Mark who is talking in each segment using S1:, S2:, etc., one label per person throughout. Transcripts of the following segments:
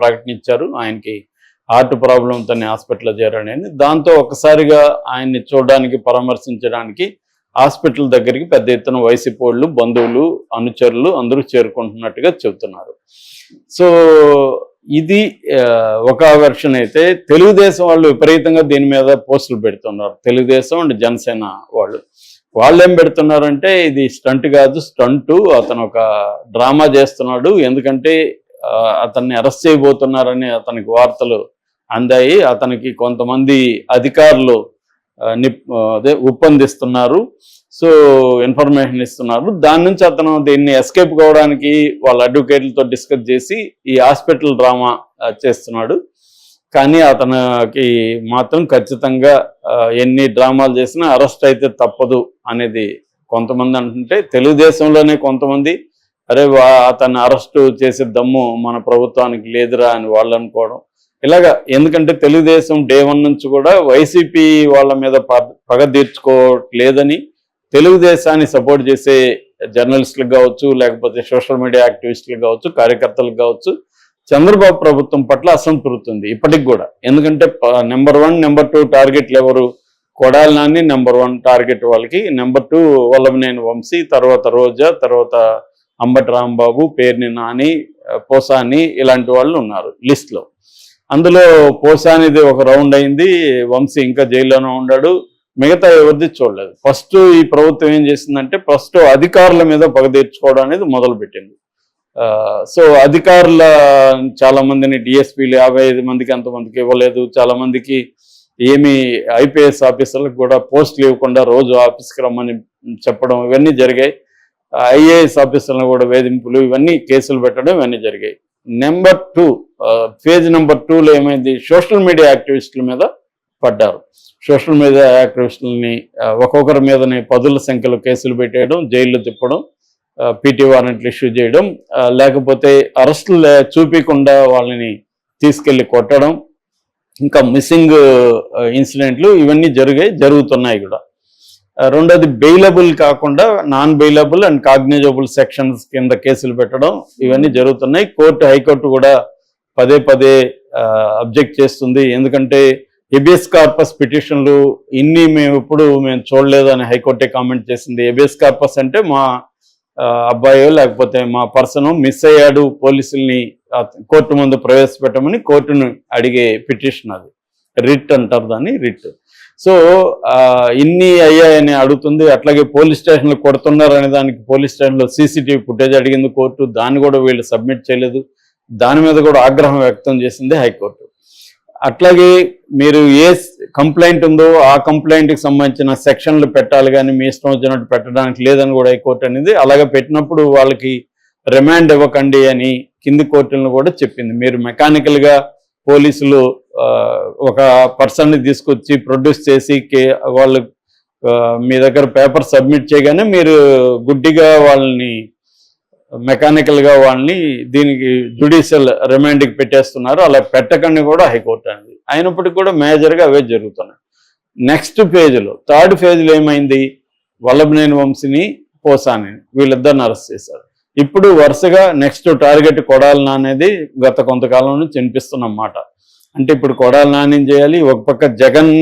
S1: ప్రకటించారు. ఆయనకి హార్ట్ ప్రాబ్లంతో హాస్పిటల్లో చేరాడని దాంతో ఒకసారిగా ఆయన్ని చూడడానికి పరామర్శించడానికి హాస్పిటల్ దగ్గరికి పెద్ద ఎత్తున వైసీపీ వాళ్ళు బంధువులు అనుచరులు అందరూ చేరుకుంటున్నట్టుగా చెబుతున్నారు. సో ఇది ఒక వెర్షన్ అయితే తెలుగుదేశం వాళ్ళు విపరీతంగా దీని మీద పోస్టులు పెడుతున్నారు. తెలుగుదేశం అండ్ జనసేన వాళ్ళు. వాళ్ళు ఏం పెడుతున్నారంటే ఇది స్టంట్ కాదు స్టంట్. అతను ఒక డ్రామా చేస్తున్నాడు. ఎందుకంటే అతన్ని అరెస్ట్ చేయబోతున్నారని అతనికి వార్తలు అందాయి. అతనికి కొంతమంది అధికారులు నిప్ అదే ఒప్పందిస్తున్నారు సో ఇన్ఫర్మేషన్ ఇస్తున్నారు. దాని నుంచి అతను దీన్ని ఎస్కేప్ కావడానికి వాళ్ళ అడ్వకేట్లతో డిస్కస్ చేసి ఈ హాస్పిటల్ డ్రామా చేస్తున్నాడు. కానీ అతనికి మాత్రం ఖచ్చితంగా ఎన్ని డ్రామాలు చేసినా అరెస్ట్ అయితే తప్పదు అనేది కొంతమంది అంటుంటే తెలుగుదేశంలోనే కొంతమంది అరే వా- అతన్ని అరెస్టు చేసే దమ్ము మన ప్రభుత్వానికి లేదురా అని వాళ్ళు అనుకోవడం. ఇలాగా ఎందుకంటే తెలుగుదేశం డే వన్ నుంచి కూడా వైసీపీ వాళ్ళ మీద పగ తీర్చుకోవట్లేదని తెలుగుదేశాన్ని సపోర్ట్ చేసే జర్నలిస్టులకు కావచ్చు లేకపోతే సోషల్ మీడియా యాక్టివిస్టులకు కావచ్చు కార్యకర్తలకు కావచ్చు చంద్రబాబు ప్రభుత్వం పట్ల అసంతృప్తి ఉంది ఇప్పటికి కూడా. ఎందుకంటే నెంబర్ వన్ నెంబర్ టూ టార్గెట్లు ఎవరు? Kodali Nani number one target వాళ్ళకి నెంబర్ టూ వల్లభనేని వంశీ తర్వాత రోజా తర్వాత అంబటి రాంబాబు పేర్ని నాని పోసాని ఇలాంటి వాళ్ళు ఉన్నారు లిస్ట్లో అందులో పోసానిది ఒక రౌండ్ అయింది వంశీ ఇంకా జైల్లోనే ఉన్నాడు మిగతా ఎవరిది చూడలేదు. ఫస్ట్ ఈ ప్రభుత్వం ఏం చేసిందంటే ఫస్ట్ అధికారుల మీద పగ తీర్చుకోవడం అనేది మొదలు పెట్టింది సో అధికారుల చాలా మందిని డిఎస్పీలు యాభై ఐదు మందికి అంతమందికి ఇవ్వలేదు చాలా మందికి ఏమి ఐపీఎస్ ఆఫీసర్లకు కూడా పోస్టులు ఇవ్వకుండా రోజు ఆఫీస్కి రమ్మని చెప్పడం ఇవన్నీ జరిగాయి. ఐఏఎస్ ఆఫీసర్లను కూడా వేధింపులు ఇవన్నీ కేసులు పెట్టడం ఇవన్నీ జరిగాయి. నెంబర్ టూ ఫేజ్ నెంబర్ టూలో ఏమైంది? సోషల్ మీడియా యాక్టివిస్టుల మీద పడ్డారు. సోషల్ మీడియా యాక్టివిస్టులని ఒక్కొక్కరి మీదనే పదుల సంఖ్యలో కేసులు పెట్టేయడం జైల్లో తిప్పడం పీటీ వారెంట్లు ఇష్యూ చేయడం లేకపోతే అరెస్టులు చూపించకుండా వాళ్ళని తీసుకెళ్ళి కొట్టడం ఇంకా మిస్సింగ్ ఇన్సిడెంట్లు ఇవన్నీ జరిగాయి జరుగుతున్నాయి కూడా. రెండోది బెయిలబుల్ కాకుండా non bailable and cognizable sections కింద కేసులు పెట్టడం ఇవన్నీ జరుగుతున్నాయి. కోర్టు హైకోర్టు కూడా పదే పదే అబ్జెక్ట్ చేస్తుంది. ఎందుకంటే ఎబిఎస్ కార్పస్ పిటిషన్లు ఇన్ని మేము ఎప్పుడు మేము చూడలేదు అని హైకోర్టే కామెంట్ చేసింది. ఎబిఎస్ కార్పస్ అంటే మా అబ్బాయో లేకపోతే మా పర్సన్ మిస్ అయ్యాడు పోలీసుల్ని కోర్టు ముందు ప్రవేశపెట్టమని కోర్టును అడిగే పిటిషన్ అది. రిట్ అంటారు దాన్ని రిట్. సో ఇన్ని అయ్యాయని అడుగుతుంది అట్లాగే పోలీస్ స్టేషన్లో కొడుతున్నారు అనే దానికి పోలీస్ స్టేషన్లో సీసీటీవీ ఫుటేజ్ అడిగింది కోర్టు దాన్ని కూడా వీళ్ళు సబ్మిట్ చేయలేదు. దాని మీద కూడా ఆగ్రహం వ్యక్తం చేసింది హైకోర్టు. అట్లాగే మీరు ఏ కంప్లైంట్ ఉందో ఆ కంప్లైంట్కి సంబంధించిన సెక్షన్లు పెట్టాలి కానీ మీ ఇష్టం వచ్చినట్టు పెట్టడానికి లేదని కూడా హైకోర్టు అనేది. అలాగే పెట్టినప్పుడు వాళ్ళకి రిమాండ్ ఇవ్వకండి అని కింది కోర్టులను కూడా చెప్పింది. మీరు మెకానికల్గా పోలీసులు ఒక పర్సన్ని తీసుకొచ్చి ప్రొడ్యూస్ చేసి కే వాళ్ళు మీ దగ్గర పేపర్ సబ్మిట్ చేయగానే మీరు గుడ్డిగా వాళ్ళని మెకానికల్గా వాళ్ళని దీనికి జుడిషియల్ రిమాండ్కి పెట్టేస్తున్నారు. అలా పెట్టకండి కూడా హైకోర్టు అనేది. అయినప్పటికీ కూడా మేజర్గా అవే జరుగుతున్నాయి. నెక్స్ట్ ఫేజ్లో థర్డ్ ఫేజ్లో ఏమైంది? వల్లభనేని వంశీని పోసాని వీళ్ళిద్దరిని అరెస్ట్ చేశారు. ఇప్పుడు వరుసగా నెక్స్ట్ టార్గెట్ కొడాలని అనేది గత కొంతకాలం నుంచి వినిపిస్తున్నమాట అంటే ఇప్పుడు కొడాలి నాని చేయాలి ఒక పక్క జగన్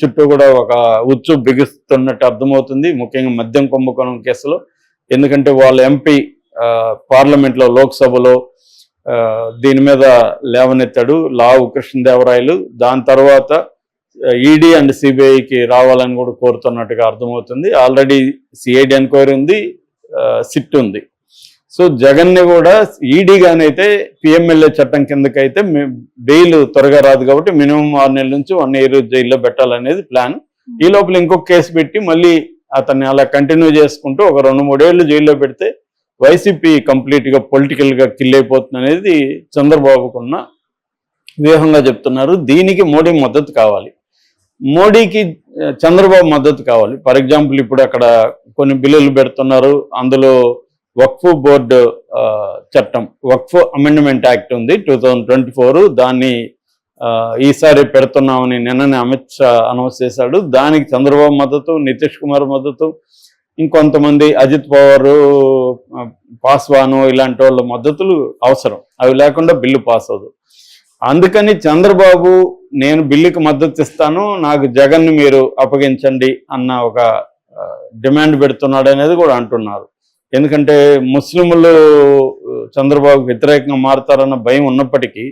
S1: చుట్టూ కూడా ఒక ఉచ్చు బిగుస్తున్నట్టు అర్థమవుతుంది ముఖ్యంగా మద్యం కుంభకోణం కేసులో. ఎందుకంటే వాళ్ళ ఎంపీ పార్లమెంట్లో లోక్సభలో దీని మీద లేవనెత్తాడు లావు కృష్ణదేవరాయలు. దాని తర్వాత ఈడీ అండ్ సిబిఐకి రావాలని కూడా కోరుతున్నట్టుగా అర్థమవుతుంది. ఆల్రెడీ సిఐడి ఎంక్వైరీ ఉంది సిట్ ఉంది. సో జగన్ని కూడా ఈడీగానైతే పిఎంఎల్ఏ చట్టం కిందకైతే బెయిల్ త్వరగా రాదు కాబట్టి మినిమం ఆరు నెలల నుంచి వన్ ఇయర్ జైల్లో పెట్టాలనేది ప్లాన్. ఈ లోపల ఇంకొక కేసు పెట్టి మళ్ళీ అతన్ని అలా కంటిన్యూ చేసుకుంటూ ఒక రెండు మూడేళ్ళు జైల్లో పెడితే వైసీపీ కంప్లీట్గా పొలిటికల్గా కిల్ అయిపోతుంది అనేది చంద్రబాబుకున్న వ్యూహంగా చెప్తున్నారు. దీనికి మోడీ మద్దతు కావాలి. మోడీకి చంద్రబాబు మద్దతు కావాలి. ఫర్ ఎగ్జాంపుల్ ఇప్పుడు అక్కడ కొన్ని బిల్లులు పెడుతున్నారు. అందులో వక్ఫ్ బోర్డు చట్టం వక్ఫ్ అమెండ్మెంట్ యాక్ట్ ఉంది టూ థౌజండ్ ట్వంటీ ఫోర్. దాన్ని ఈసారి పెడుతున్నామని నిన్ననే అమిత్ షా అనౌన్స్ చేశాడు. దానికి చంద్రబాబు మద్దతు నితీష్ కుమార్ మద్దతు ఇంకొంతమంది అజిత్ పవార్ పాస్వాను ఇలాంటి వాళ్ళ మద్దతులు అవసరం. అవి లేకుండా బిల్లు పాస్ అవ్వదు. అందుకని చంద్రబాబు నేను బిల్లుకి మద్దతు ఇస్తాను నాకు జగన్ మీరు అప్పగించండి అన్న ఒక డిమాండ్ పెడుతున్నాడు అనేది కూడా అంటున్నారు. ఎందుకంటే ముస్లింలు చంద్రబాబు వ్యతిరేకంగా మారుతారన్న భయం ఉన్నప్పటికీ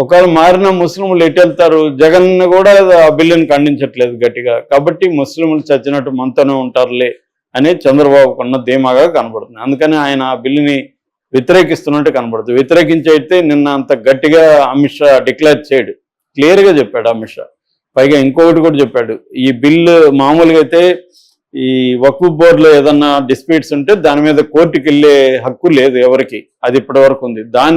S1: ఒకవేళ మారిన ముస్లింలు ఎటు వెళ్తారు? జగన్ కూడా ఆ బిల్లుని ఖండించట్లేదు గట్టిగా. కాబట్టి ముస్లింలు చచ్చినట్టు మనతోనే ఉంటారులే అనేది చంద్రబాబుకు ఉన్న ధీమాగా కనబడుతుంది. అందుకని ఆయన ఆ బిల్లుని వ్యతిరేకిస్తున్నట్టు కనబడుతుంది. వ్యతిరేకించి అయితే నిన్న అంత గట్టిగా అమిత్ షా డిక్లేర్ చేయడు. క్లియర్గా చెప్పాడు అమిత్ షా. పైగా ఇంకొకటి కూడా చెప్పాడు. ఈ బిల్లు మామూలుగా అయితే ఈ వక్ఫ్ బోర్డులో ఏదన్నా డిస్ప్యూట్స్ ఉంటే దాని మీద కోర్టుకి వెళ్ళే హక్కు లేదు ఎవరికి. అది ఇప్పటి వరకు ఉంది. దాని